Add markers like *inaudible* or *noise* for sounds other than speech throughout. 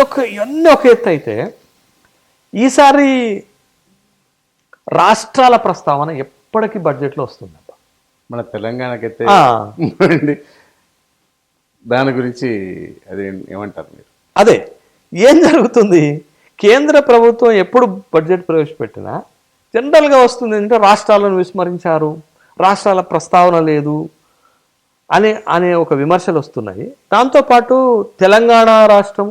యొక్క ఇవన్నీ ఒక ఎత్తు అయితే ఈసారి రాష్ట్రాల ప్రస్తావన ఎప్పటికీ బడ్జెట్లో వస్తుందబ్బా. మన తెలంగాణకైతే ఆ, అండి దాని గురించి అది ఏమంటారు మీరు? అదే ఏం జరుగుతుంది? కేంద్ర ప్రభుత్వం ఎప్పుడు బడ్జెట్ ప్రవేశపెట్టినా జనరల్గా వస్తుంది అంటే రాష్ట్రాలను విస్మరించారు రాష్ట్రాల ప్రస్తావన లేదు అనే అనే ఒక విమర్శలు వస్తున్నాయి. దాంతోపాటు తెలంగాణ రాష్ట్రం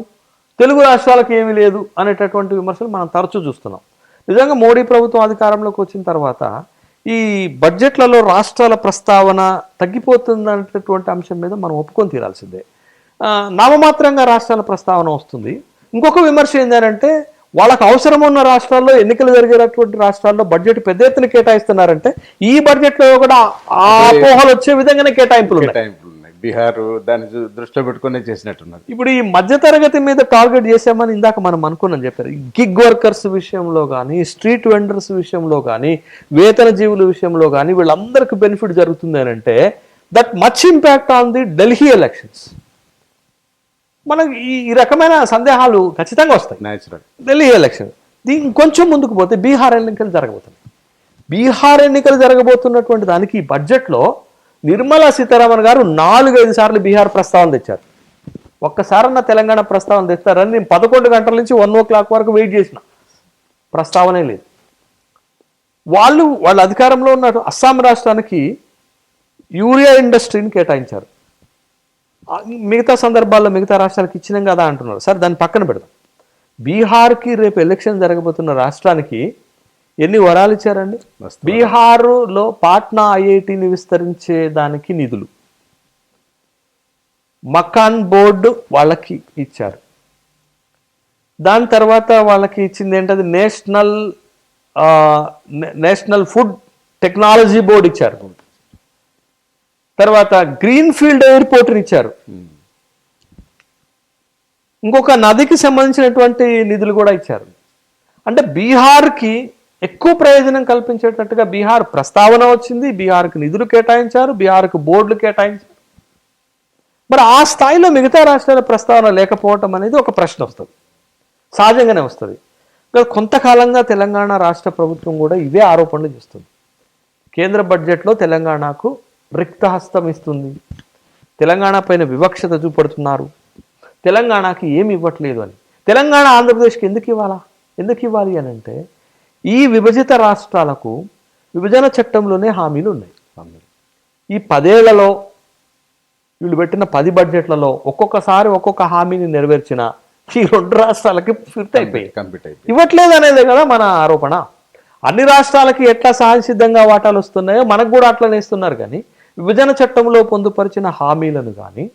తెలుగు రాష్ట్రాలకు ఏమీ లేదు అనేటటువంటి విమర్శలు మనం తరచూ చూస్తున్నాం. నిజంగా మోడీ ప్రభుత్వం అధికారంలోకి వచ్చిన తర్వాత ఈ బడ్జెట్లలో రాష్ట్రాల ప్రస్తావన తగ్గిపోతుందనేటటువంటి అంశం మీద మనం ఒప్పుకొని తీరాల్సిందే. నామమాత్రంగా రాష్ట్రాల ప్రస్తావన వస్తుంది. ఇంకొక విమర్శ ఏంటంటే వాళ్ళకి అవసరం ఉన్న రాష్ట్రాల్లో ఎన్నికలు జరిగేటటువంటి రాష్ట్రాల్లో బడ్జెట్ పెద్ద ఎత్తున కేటాయిస్తున్నారంటే ఈ బడ్జెట్లో కూడా ఆ అపోహలు వచ్చే విధంగానే కేటాయింపులు ఉన్నాయి. బీహార్ దాన్ని చూ- దృష్టిలో పెట్టుకునే చేసినట్టున్నది ఇప్పుడు ఈ మధ్యతరగతి మీద టార్గెట్ చేసామని ఇందాక మనం అనుకున్నాం చెప్పారు. గిగ్ వర్కర్స్ విషయంలో కానీ స్ట్రీట్ వెండర్స్ విషయంలో కానీ వేతన జీవుల విషయంలో కానీ వీళ్ళందరికీ బెనిఫిట్ జరుగుతుంది అని అంటే that much impact on the Delhi elections. మనకు ఈ రకమైన సందేహాలు ఖచ్చితంగా వస్తాయి. Natural Delhi election. దీనికి కొంచెం ముందుకు పోతే బీహార్ ఎన్నికలు జరగబోతున్నాయి. బీహార్ ఎన్నికలు జరగబోతున్నటువంటి దానికి బడ్జెట్లో నిర్మలా సీతారామన్ గారు నాలుగైదు సార్లు బీహార్ ప్రస్తావన తెచ్చారు. ఒక్కసారన్న తెలంగాణ ప్రస్తావన తెస్తారని నేను పదకొండు గంటల నుంచి వన్ ఓ క్లాక్ వరకు వెయిట్ చేసిన. ప్రస్తావనే లేదు. వాళ్ళు వాళ్ళ అధికారంలో ఉన్న అస్సాం రాష్ట్రానికి యూరియా ఇండస్ట్రీని కేటాయించారు. మిగతా సందర్భాల్లో మిగతా రాష్ట్రాలకు ఇచ్చినాం కదా అంటున్నారు. సరే దాన్ని పక్కన పెడదాం. బీహార్కి రేపు ఎలక్షన్ జరగబోతున్న రాష్ట్రానికి ఎన్ని వరాలు ఇచ్చారండి? బీహారులో పాట్నా ఐఐటిని విస్తరించే దానికి నిధులు. మకాన్ బోర్డు వాళ్ళకి ఇచ్చారు. దాని తర్వాత వాళ్ళకి ఇచ్చింది ఏంటది? National national food technology board ఇచ్చారు. తర్వాత గ్రీన్ ఫీల్డ్ ఎయిర్పోర్ట్ని ఇచ్చారు. ఇంకొక నదికి సంబంధించినటువంటి నిధులు కూడా ఇచ్చారు. అంటే బీహార్కి ఎక్కువ ప్రయోజనం కల్పించేటట్టుగా బీహార్ ప్రస్తావన వచ్చింది. బీహార్కి నిధులు కేటాయించారు. బీహార్కు బోర్డులు కేటాయించారు. మరి ఆ స్థాయిలో మిగతా రాష్ట్రాల ప్రస్తావన లేకపోవటం అనేది ఒక ప్రశ్న వస్తుంది. సహజంగానే వస్తుంది. కొంతకాలంగా తెలంగాణ రాష్ట్ర ప్రభుత్వం కూడా ఇవే ఆరోపణలు చేస్తుంది. కేంద్ర బడ్జెట్లో తెలంగాణకు రిక్తహస్తం ఇస్తుంది. తెలంగాణ పైన వివక్షత చూపడుతున్నారు. తెలంగాణకి ఏమి ఇవ్వట్లేదు అని. తెలంగాణ ఆంధ్రప్రదేశ్కి ఎందుకు ఇవ్వాలా? ఎందుకు ఇవ్వాలి అని అంటే ఈ విభజిత రాష్ట్రాలకు విభజన చట్టంలోనే హామీలు ఉన్నాయి. ఈ పదేళ్ళలో వీళ్ళు పెట్టిన పది బడ్జెట్లలో ఒక్కొక్కసారి ఒక్కొక్క హామీని నెరవేర్చిన ఈ రెండు రాష్ట్రాలకి ఫిట్ అయిపోయాయి. కంప్లీట్ అయిపోయింది ఇవ్వట్లేదు అనేదే కదా మన ఆరోపణ. అన్ని రాష్ట్రాలకి ఎట్లా సహజసిద్ధంగా వాటాలు వస్తున్నాయో మనకు కూడా అట్లనే ఇస్తున్నారు కానీ విభజన చట్టంలో పొందుపరిచిన హామీలను కానీ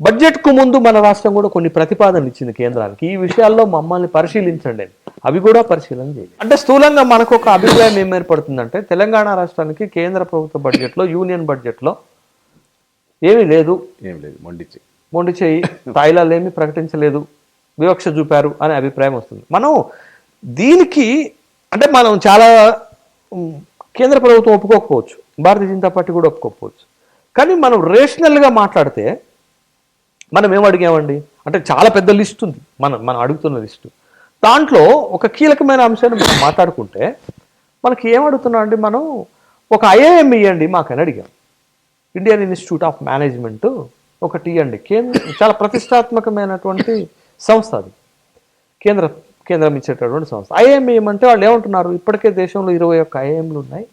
బడ్జెట్కు ముందు మన రాష్ట్రం కూడా కొన్ని ప్రతిపాదనలు ఇచ్చింది కేంద్రానికి. ఈ విషయాల్లో మమ్మల్ని పరిశీలించండి. అవి కూడా పరిశీలన చేయాలి. అంటే స్థూలంగా మనకు ఒక అభిప్రాయం ఏం ఏర్పడుతుందంటే తెలంగాణ రాష్ట్రానికి కేంద్ర ప్రభుత్వ బడ్జెట్లో యూనియన్ బడ్జెట్లో ఏమీ లేదు. ఏం లేదు మొండి చేయి తాయిలాలు ఏమీ ప్రకటించలేదు వివక్ష చూపారు అనే అభిప్రాయం వస్తుంది. మనం దీనికి అంటే మనం చాలా కేంద్ర ప్రభుత్వం ఒప్పుకోకపోవచ్చు భారతీయ జనతా పార్టీ కూడా ఒప్పుకోకపోవచ్చు. కానీ మనం రేషనల్గా మాట్లాడితే మనం ఏం అడిగామండి? అంటే చాలా పెద్ద లిస్ట్ ఉంది మనం మనం అడుగుతున్న లిస్టు. దాంట్లో ఒక కీలకమైన అంశాన్ని మనం మాట్లాడుకుంటే మనకి ఏమడుగుతున్నాం అండి మనం? ఒక ఐఏఎం ఇవ్వండి మాకని అడిగాం. ఇండియన్ ఇన్స్టిట్యూట్ ఆఫ్ మేనేజ్మెంట్ ఒకటి ఇవ్వండి కేంద్ర చాలా ప్రతిష్టాత్మకమైనటువంటి సంస్థ అది. కేంద్ర కేంద్రం ఇచ్చేటటువంటి సంస్థ. ఐఏఎం ఏమంటే వాళ్ళు ఏమంటున్నారు? ఇప్పటికే దేశంలో ఇరవై ఒక్క ఐఏఎంలు ఉన్నాయి.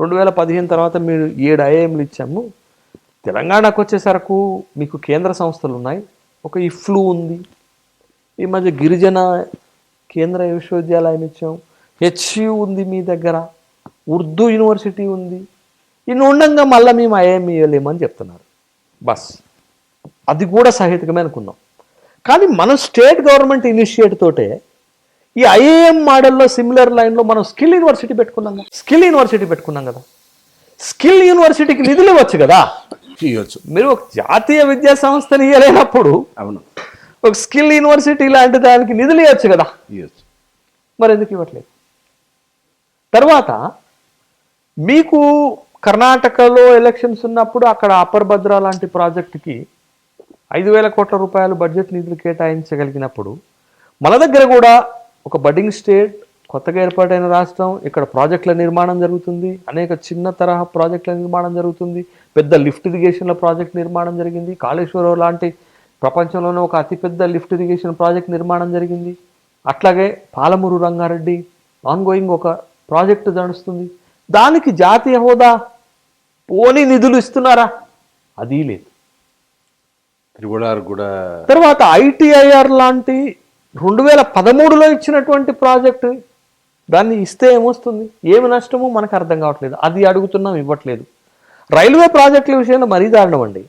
రెండు వేల పదిహేను తర్వాత మీరు ఏడు ఐఏఎంలు ఇచ్చాము. తెలంగాణకు వచ్చేసరకు మీకు కేంద్ర సంస్థలు ఉన్నాయి. ఒక ఇఫ్లు ఉంది. ఈ మధ్య గిరిజన కేంద్ర విశ్వవిద్యాలయం ఇచ్చాం. హెచ్యు ఉంది మీ దగ్గర ఉర్దూ యూనివర్సిటీ ఉంది. ఇన్ని ఉండంగా మళ్ళీ మేము ఐఏఎం ఇవ్వలేమని చెప్తున్నారు. బస్. అది కూడా సహేతుకమే అనుకున్నాం. కానీ మనం స్టేట్ గవర్నమెంట్ ఇనిషియేట్ తోటే ఈ ఐఏఎం మోడల్లో సిమిలర్ లైన్లో మనం స్కిల్ యూనివర్సిటీ పెట్టుకున్నాం కదా. స్కిల్ యూనివర్సిటీ పెట్టుకున్నాం కదా. స్కిల్ యూనివర్సిటీకి నిధులు ఇవ్వచ్చు కదా. ఇవ్వచ్చు. మీరు ఒక జాతీయ విద్యా సంస్థని ఇవ్వలేనప్పుడు అవును. ఒక స్కిల్ యూనివర్సిటీ లాంటి దానికి నిధులు ఇవ్వచ్చు కదా. మరి ఎందుకు ఇవ్వట్లేదు? తర్వాత మీకు కర్ణాటకలో ఎలక్షన్స్ ఉన్నప్పుడు అక్కడ అప్పర్ భద్ర లాంటి ప్రాజెక్టుకి ఐదు వేల కోట్ల రూపాయలు బడ్జెట్ నిధులు కేటాయించగలిగినప్పుడు మన దగ్గర కూడా ఒక బడ్డింగ్ స్టేట్ కొత్తగా ఏర్పాటైన రాష్ట్రం ఇక్కడ ప్రాజెక్టుల నిర్మాణం జరుగుతుంది అనేక చిన్న తరహా ప్రాజెక్టుల నిర్మాణం జరుగుతుంది పెద్ద లిఫ్ట్ ఇరిగేషన్ల ప్రాజెక్ట్ నిర్మాణం జరిగింది కాళేశ్వరం లాంటి ప్రపంచంలోనే ఒక అతిపెద్ద లిఫ్ట్ ఇరిగేషన్ ప్రాజెక్ట్ నిర్మాణం జరిగింది. అట్లాగే పాలమూరు రంగారెడ్డి ఆన్ గోయింగ్ ఒక ప్రాజెక్టు నడుస్తుంది. దానికి జాతీయ హోదా పోనీ నిధులు ఇస్తున్నారా? అది లేదు. కూడా తర్వాత ఐటీఐఆర్ లాంటి రెండు వేల పదమూడులో ఇచ్చినటువంటి ప్రాజెక్టు దాన్ని ఇస్తే ఏమొస్తుంది? ఏమి నష్టమో మనకు అర్థం కావట్లేదు. అది అడుగుతున్నాం ఇవ్వట్లేదు. రైల్వే ప్రాజెక్టుల విషయంలో మరీ దారుణం అండి.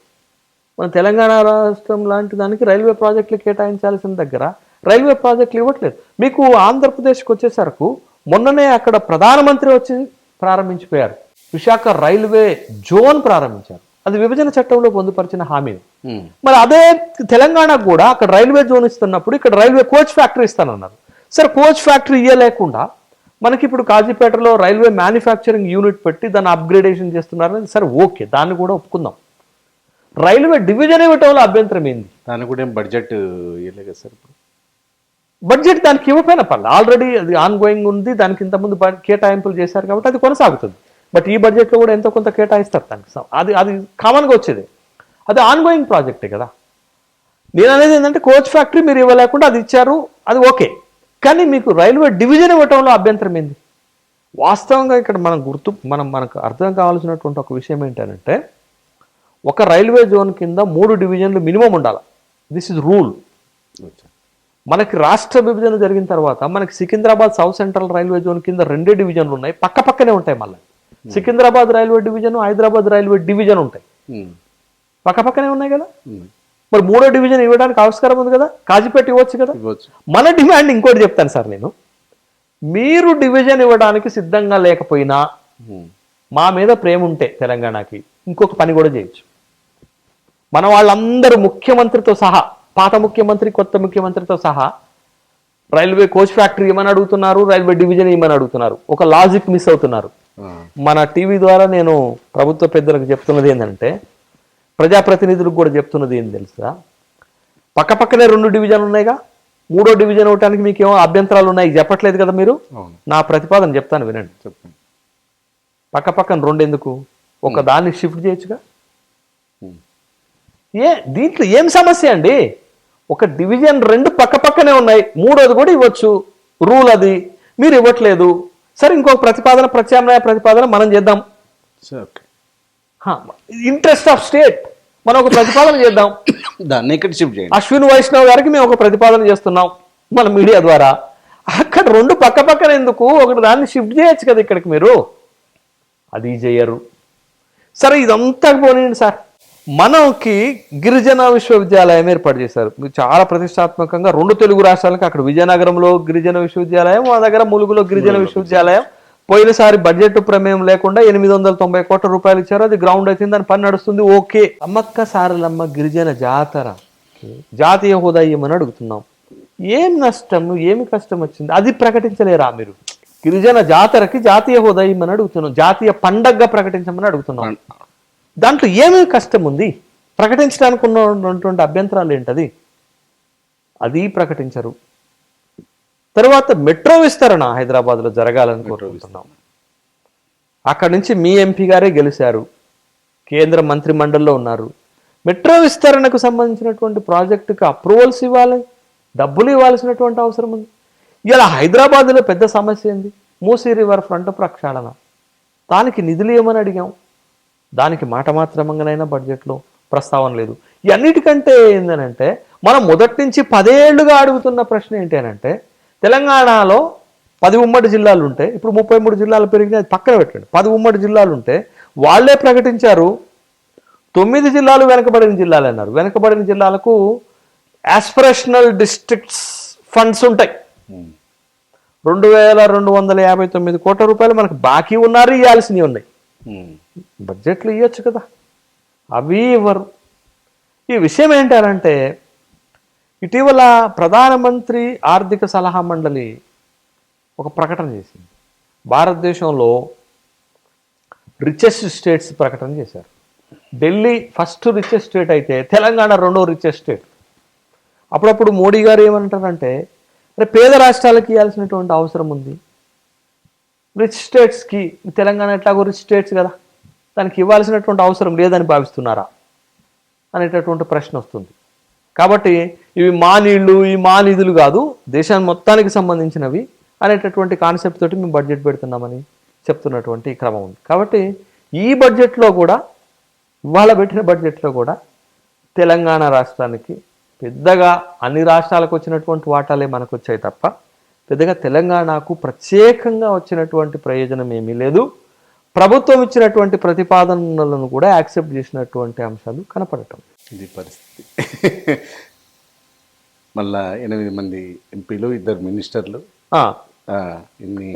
మన తెలంగాణ రాష్ట్రం లాంటి దానికి రైల్వే ప్రాజెక్టులు కేటాయించాల్సిన దగ్గర రైల్వే ప్రాజెక్టులు ఇవ్వట్లేదు. మీకు ఆంధ్రప్రదేశ్కి వచ్చేసరికి మొన్ననే అక్కడ ప్రధానమంత్రి వచ్చి ప్రారంభించిపోయారు. విశాఖ రైల్వే జోన్ ప్రారంభించారు. అది విభజన చట్టంలో పొందుపరిచిన హామీ. మరి అదే తెలంగాణకు కూడా అక్కడ రైల్వే జోన్ ఇస్తున్నప్పుడు ఇక్కడ రైల్వే కోచ్ ఫ్యాక్టరీ ఇస్తానన్నారు. సరే కోచ్ ఫ్యాక్టరీ ఇవ్వలేకుండా మనకి ఇప్పుడు కాజీపేటలో రైల్వే మ్యానుఫ్యాక్చరింగ్ యూనిట్ పెట్టి దాన్ని అప్గ్రేడేషన్ చేస్తున్నారు సరే ఓకే. దాన్ని కూడా ఒప్పుకుందాం. రైల్వే డివిజన్ ఇవ్వటంలో అభ్యంతరం ఏంది? దానికి కూడా ఏం బడ్జెట్ ఇవ్వలే కదా సార్ ఇప్పుడు. బడ్జెట్ దానికి ఇవ్వకపోయినా పర్లేదు ఆల్రెడీ అది ఆన్ గోయింగ్ ఉంది దానికి ఇంతకుముందు కేటాయింపులు చేశారు కాబట్టి అది కొనసాగుతుంది. బట్ ఈ బడ్జెట్లో కూడా ఎంతో కొంత కేటాయిస్తారు దానికి. అది అది కామన్గా వచ్చేది. అది ఆన్ గోయింగ్ ప్రాజెక్టే కదా. నేను అనేది ఏంటంటే కోచ్ ఫ్యాక్టరీ మీరు ఇవ్వలేకుండా అది ఇచ్చారు అది ఓకే కానీ మీకు రైల్వే డివిజన్ ఇవ్వటంలో అభ్యంతరం ఏంది? వాస్తవంగా ఇక్కడ మనం గుర్తు మనం మనకు అర్థం కావాల్సినటువంటి ఒక విషయం ఏంటంటే ఒక రైల్వే జోన్ కింద మూడు డివిజన్లు మినిమం ఉండాలి. This is rule. మనకి రాష్ట్ర విభజన జరిగిన తర్వాత మనకి Secunderabad south central railway zone కింద రెండే డివిజన్లు ఉన్నాయి. పక్క పక్కనే ఉంటాయి మళ్ళీ. Secunderabad railway division Hyderabad railway division ఉంటాయి. ఉమ్, పక్క పక్కనే ఉన్నాయి కదా? ఉమ్, మరి మూడో డివిజన్ ఇవ్వడానికి ఆవిష్కారం ఉంది కదా? కాజీపేట ఇవ్వచ్చు కదా? మన డిమాండ్ ఇంకోటి చెప్తాను సార్ నేను. మీరు డివిజన్ ఇవ్వడానికి సిద్ధంగా లేకపోయినా మా మీద ప్రేమ ఉంటే తెలంగాణకి ఇంకొక పని కూడా చేయొచ్చు. మన వాళ్ళందరూ ముఖ్యమంత్రితో సహా పాత ముఖ్యమంత్రి కొత్త ముఖ్యమంత్రితో సహా రైల్వే కోచ్ ఫ్యాక్టరీ ఏమని అడుగుతున్నారు రైల్వే డివిజన్ ఏమని అడుగుతున్నారు ఒక లాజిక్ మిస్ అవుతున్నారు. మన టీవీ ద్వారా నేను ప్రభుత్వ పెద్దలకు చెప్తున్నది ఏంటంటే ప్రజాప్రతినిధులకు కూడా చెప్తున్నది ఏం తెలుసా? పక్క పక్కనే రెండు డివిజన్లు ఉన్నాయిగా మూడో డివిజన్ అవటానికి మీకు ఏమో అభ్యంతరాలు ఉన్నాయి చెప్పట్లేదు కదా మీరు? నా ప్రతిపాదన చెప్తాను వినండి. పక్క పక్కన రెండు ఎందుకు? ఒక దాన్ని షిఫ్ట్ చేయొచ్చుగా? ఏ దీంట్లో ఏం సమస్య అండి? ఒక డివిజన్ రెండు పక్క పక్కనే ఉన్నాయి. మూడోది కూడా ఇవ్వచ్చు. రూల్ అది. మీరు ఇవ్వట్లేదు. సరే ఇంకొక ప్రతిపాదన ప్రత్యామ్నాయ ప్రతిపాదన మనం చేద్దాం. సరే ఓకే ఇంట్రెస్ట్ ఆఫ్ స్టేట్ మనం ఒక ప్రతిపాదన చేద్దాం. దాన్ని ఇక్కడ షిఫ్ట్ చేయండి. అశ్విన్ వైష్ణవ్ గారికి మేము ఒక ప్రతిపాదన చేస్తున్నాం మన మీడియా ద్వారా. అక్కడ రెండు పక్క పక్కన ఎందుకు? ఒకటి దాన్ని షిఫ్ట్ చేయొచ్చు కదా ఇక్కడికి మీరు. అది చేయరు సరే ఇదంతా పోనీయండి సార్. మనకి గిరిజన విశ్వవిద్యాలయం ఏర్పాటు చేశారు. చాలా ప్రతిష్టాత్మకంగా రెండు తెలుగు రాష్ట్రాలకు అక్కడ విజయనగరంలో గిరిజన విశ్వవిద్యాలయం మా దగ్గర ములుగులో గిరిజన విశ్వవిద్యాలయం. పోయినసారి బడ్జెట్ ప్రమేయం లేకుండా ఎనిమిది వందల తొంభై కోట్ల రూపాయలు ఇచ్చారు. అది గ్రౌండ్ అయితే దాని పని నడుస్తుంది ఓకే. అమ్మక్క సారలమ్మ గిరిజన జాతర. జాతీయ హోదా ఇవ్వమని అడుగుతున్నాం. ఏం నష్టం ఏమి కష్టం వచ్చింది? అది ప్రకటించలేరా మీరు? గిరిజన జాతరకి జాతీయ హోదా ఇవ్వమని అడుగుతున్నాం. జాతీయ పండగగా ప్రకటించమని అడుగుతున్నాం. దాంట్లో ఏమి కష్టం ఉంది ప్రకటించడానికి ఉన్నటువంటి అభ్యంతరాలు ఏంటది? అది ప్రకటించరు. తర్వాత మెట్రో విస్తరణ హైదరాబాద్లో జరగాలని కోరుకుంటున్నాం. అక్కడి నుంచి మీ ఎంపీ గారే గెలిచారు కేంద్ర మంత్రి మండలిలో ఉన్నారు. మెట్రో విస్తరణకు సంబంధించినటువంటి ప్రాజెక్టుకి అప్రూవల్స్ ఇవ్వాలి డబ్బులు ఇవ్వాల్సినటువంటి అవసరం ఉంది. ఇలా హైదరాబాద్లో పెద్ద సమస్య ఏంది? మూసీ రివర్ ఫ్రంట్ ప్రక్షాళన. దానికి నిధులు ఇవ్వమని అడిగాం. దానికి మాట మాత్రమంగానైనా బడ్జెట్లో ప్రస్తావన లేదు. ఇవన్నిటికంటే ఏంటంటే మనం మొదటి నుంచి పదేళ్ళుగా అడుగుతున్న ప్రశ్న ఏంటి అనంటే తెలంగాణలో పది ఉమ్మడి జిల్లాలు ఉంటే ఇప్పుడు ముప్పై మూడు జిల్లాలు పెరిగినాయి అది పక్కన పెట్టండి. పది ఉమ్మడి జిల్లాలు ఉంటే వాళ్ళే ప్రకటించారు. తొమ్మిది జిల్లాలు వెనకబడిన జిల్లాలు అన్నారు. వెనకబడిన జిల్లాలకు ఆస్పిరేషనల్ డిస్ట్రిక్ట్స్ ఫండ్స్ ఉంటాయి. ఉమ్, రెండు వేల రెండు వందల యాభై తొమ్మిది కోట్ల రూపాయలు మనకు బాకీ ఉన్నారు ఇవ్వాల్సినవి ఉన్నాయి. బడ్జెట్లు ఇవ్వచ్చు కదా. అవి ఇవ్వరు. ఈ విషయం ఏంటంటే ఇటీవల ప్రధానమంత్రి ఆర్థిక సలహా మండలి ఒక ప్రకటన చేసింది. భారతదేశంలో రిచెస్ట్ స్టేట్స్ ప్రకటన చేశారు. ఢిల్లీ ఫస్ట్ రిచెస్ట్ స్టేట్ అయితే తెలంగాణ రెండో రిచెస్ట్ స్టేట్ అప్పుడప్పుడు మోడీ గారు ఏమంటారంటే అరే పేద రాష్ట్రాలకు ఇవ్వాల్సినటువంటి అవసరం ఉంది. రిచ్ స్టేట్స్కి తెలంగాణ ఎట్లాగో రిచ్ స్టేట్స్ కదా. దానికి ఇవ్వాల్సినటువంటి అవసరం లేదని భావిస్తున్నారా? అనేటటువంటి ప్రశ్న వస్తుంది. కాబట్టి ఇవి మా నీళ్ళు ఈ మా నిధులు కాదు దేశాన్ని మొత్తానికి సంబంధించినవి అనేటటువంటి కాన్సెప్ట్ తోటి మేము బడ్జెట్ పెడుతున్నామని చెప్తున్నటువంటి క్రమం ఉంది. కాబట్టి ఈ బడ్జెట్లో కూడా ఇవాళ పెట్టిన బడ్జెట్లో కూడా తెలంగాణ రాష్ట్రానికి పెద్దగా అన్ని రాష్ట్రాలకు వచ్చినటువంటి వాటాలే మనకు వచ్చాయి తప్ప పెద్దగా తెలంగాణకు ప్రత్యేకంగా వచ్చినటువంటి ప్రయోజనం ఏమీ లేదు. ప్రభుత్వం ఇచ్చినటువంటి ప్రతిపాదనలను కూడా యాక్సెప్ట్ చేసినటువంటి అంశాలు కనపడటం. ఇది పరిస్థితి. మళ్ళా ఎనిమిది మంది ఎంపీలు ఇద్దరు మినిస్టర్లు.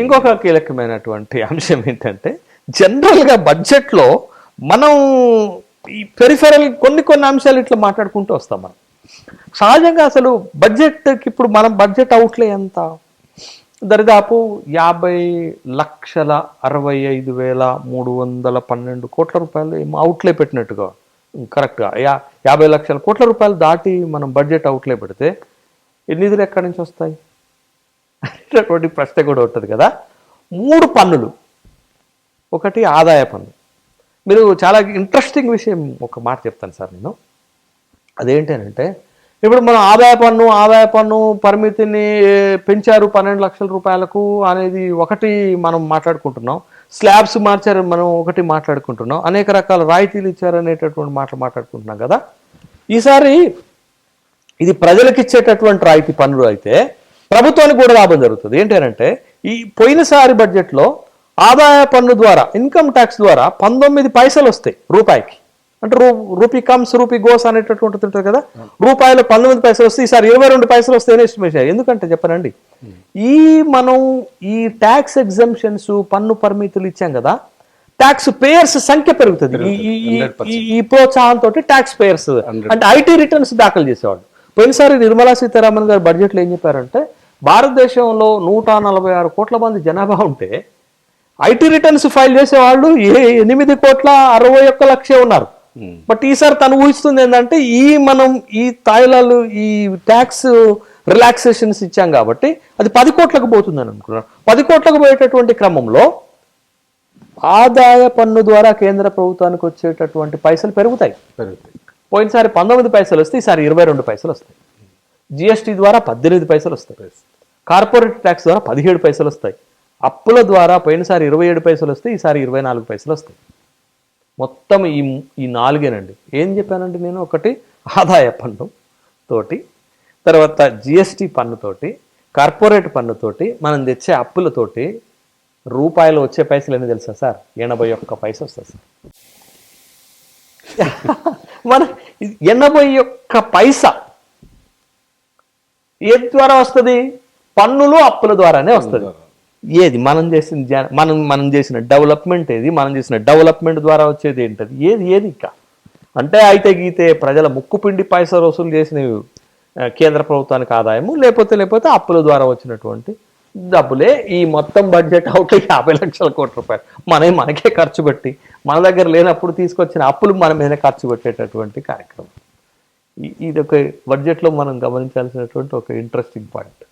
ఇంకొక కీలకమైనటువంటి అంశం ఏంటంటే జనరల్గా బడ్జెట్లో మనం ఈ పెరిఫెరల్ కొన్ని కొన్ని అంశాలు ఇట్లా మాట్లాడుకుంటూ వస్తాం మనం. సహజంగా అసలు బడ్జెట్కి ఇప్పుడు మనం బడ్జెట్ అవుట్లే ఎంత? దరిదాపు యాభై లక్షల అరవై ఐదు వేల మూడు వందల పన్నెండు కోట్ల రూపాయలు ఏమో అవుట్లే పెట్టినట్టుగా. కరెక్ట్గా యా యాభై లక్షల కోట్ల రూపాయలు దాటి మనం బడ్జెట్ అవుట్లే పెడితే నిధులు ఎక్కడి నుంచి వస్తాయి? అనేటటువంటి ప్రశ్న కూడా ఉంటుంది కదా. మూడు పన్నులు. ఒకటి ఆదాయ పన్ను. మీరు చాలా ఇంట్రెస్టింగ్ విషయం ఒక మాట చెప్తాను సార్ నేను. అదేంటంటే ఇప్పుడు మనం ఆదాయ పన్ను ఆదాయ పన్ను పరిమితిని పెంచారు పన్నెండు లక్షల రూపాయలకు అనేది ఒకటి మనం మాట్లాడుకుంటున్నాం. స్లాబ్స్ మార్చారు మనం ఒకటి మాట్లాడుకుంటున్నాం. అనేక రకాల రాయితీలు ఇచ్చారు అనేటటువంటి మాటలు మాట్లాడుకుంటున్నాం కదా. ఈసారి ఇది ప్రజలకు ఇచ్చేటటువంటి రాయితీ పన్నులు అయితే ప్రభుత్వానికి కూడా లాభం జరుగుతుంది. ఏంటంటే ఈ పోయినసారి బడ్జెట్లో ఆదాయ పన్ను ద్వారా ఇన్కమ్ ట్యాక్స్ ద్వారా పంతొమ్మిది పైసలు వస్తాయి రూపాయికి. అంటే రూ రూపీ కమ్స్ రూపీ గోస్ అనేటటువంటిది ఉంటుంది కదా? రూపాయలు పంతొమ్మిది పైసలు వస్తే ఈసారి ఇరవై రెండు పైసలు వస్తాయని ఎస్టిమేషన్ ఎందుకంటే చెప్పనండి ఈ మనం ఈ ట్యాక్స్ ఎగ్జంప్షన్స్ పన్ను పరిమితులు ఇచ్చాం కదా ట్యాక్స్ పేయర్స్ సంఖ్య పెరుగుతుంది. ఈ- ప్రోత్సాహంతో ట్యాక్స్ పేయర్స్ అంటే ఐటీ రిటర్న్స్ దాఖలు చేసేవాడు పోయినసారి నిర్మలా సీతారామన్ గారు బడ్జెట్లో ఏం చెప్పారంటే భారతదేశంలో నూట నలభై ఆరు కోట్ల మంది జనాభా ఉంటే ఐటీ రిటర్న్స్ ఫైల్ చేసే వాళ్ళు ఏ ఎనిమిది కోట్ల అరవై ఒక్క లక్షే ఉన్నారు. బట్ ఈసారి తను ఊహిస్తుంది ఏంటంటే ఈ మనం ఈ తాయిలాలు ఈ ట్యాక్స్ రిలాక్సేషన్స్ ఇచ్చాం కాబట్టి అది పది కోట్లకు పోతుందని అనుకున్నాను. పది కోట్లకు పోయేటటువంటి క్రమంలో ఆదాయ పన్ను ద్వారా కేంద్ర ప్రభుత్వానికి వచ్చేటటువంటి పైసలు పెరుగుతాయి. పెరుగుతాయి. పోయినసారి పంతొమ్మిది పైసలు వస్తే ఈసారి ఇరవై రెండు పైసలు వస్తాయి. జిఎస్టీ ద్వారా పద్దెనిమిది పైసలు వస్తాయి. కార్పొరేట్ ట్యాక్స్ ద్వారా పదిహేడు పైసలు వస్తాయి. అప్పుల ద్వారా పోయినసారి ఇరవై ఏడు పైసలు వస్తే ఈసారి ఇరవై నాలుగు పైసలు వస్తాయి. మొత్తం ఈ ఈ నాలుగేనండి. ఏం చెప్పానండి నేను ఒకటి ఆదాయ పన్ను తోటి తర్వాత జిఎస్టీ పన్నుతోటి కార్పొరేట్ పన్నుతోటి మనం తెచ్చే అప్పులతోటి రూపాయలు వచ్చే పైసలు ఎన్ని తెలుసా సార్? ఎనభై ఒక్క పైస వస్తుంది సార్. *laughs* మన ఎనభై ఒక్క పైసా ఏది ద్వారా వస్తుంది? పన్నులు అప్పుల ద్వారానే వస్తుంది. ఏది? మనం చేసిన జన- మనం మనం చేసిన డెవలప్మెంట్ ఏది? మనం చేసిన డెవలప్మెంట్ ద్వారా వచ్చేది ఏంటది? ఏది? ఏది ఇక? అంటే అయితే గీతే ప్రజల ముక్కుపిండి పైసలు వసూలు చేసిన కేంద్ర ప్రభుత్వానికి ఆదాయము లేకపోతే లేకపోతే అప్పుల ద్వారా వచ్చినటువంటి డబ్బులే ఈ మొత్తం బడ్జెట్ అవుట్ యాభై లక్షల కోట్ల రూపాయలు. మనమే మనకే ఖర్చు పెట్టి మన దగ్గర లేనప్పుడు తీసుకొచ్చిన అప్పులు మన మీద ఖర్చు పెట్టేటటువంటి కార్యక్రమం. ఇది ఒక బడ్జెట్లో మనం గమనించాల్సినటువంటి ఒక ఇంట్రెస్టింగ్ పాయింట్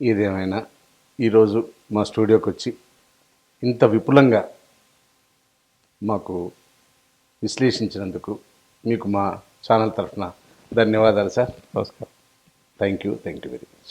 ఇదేమైనా ఈరోజు మా స్టూడియోకి వచ్చి ఇంత విపులంగా మాకు విశ్లేషించినందుకు మీకు మా ఛానల్ తరఫున ధన్యవాదాలు సార్. నమస్కారం. Thank you thank you very much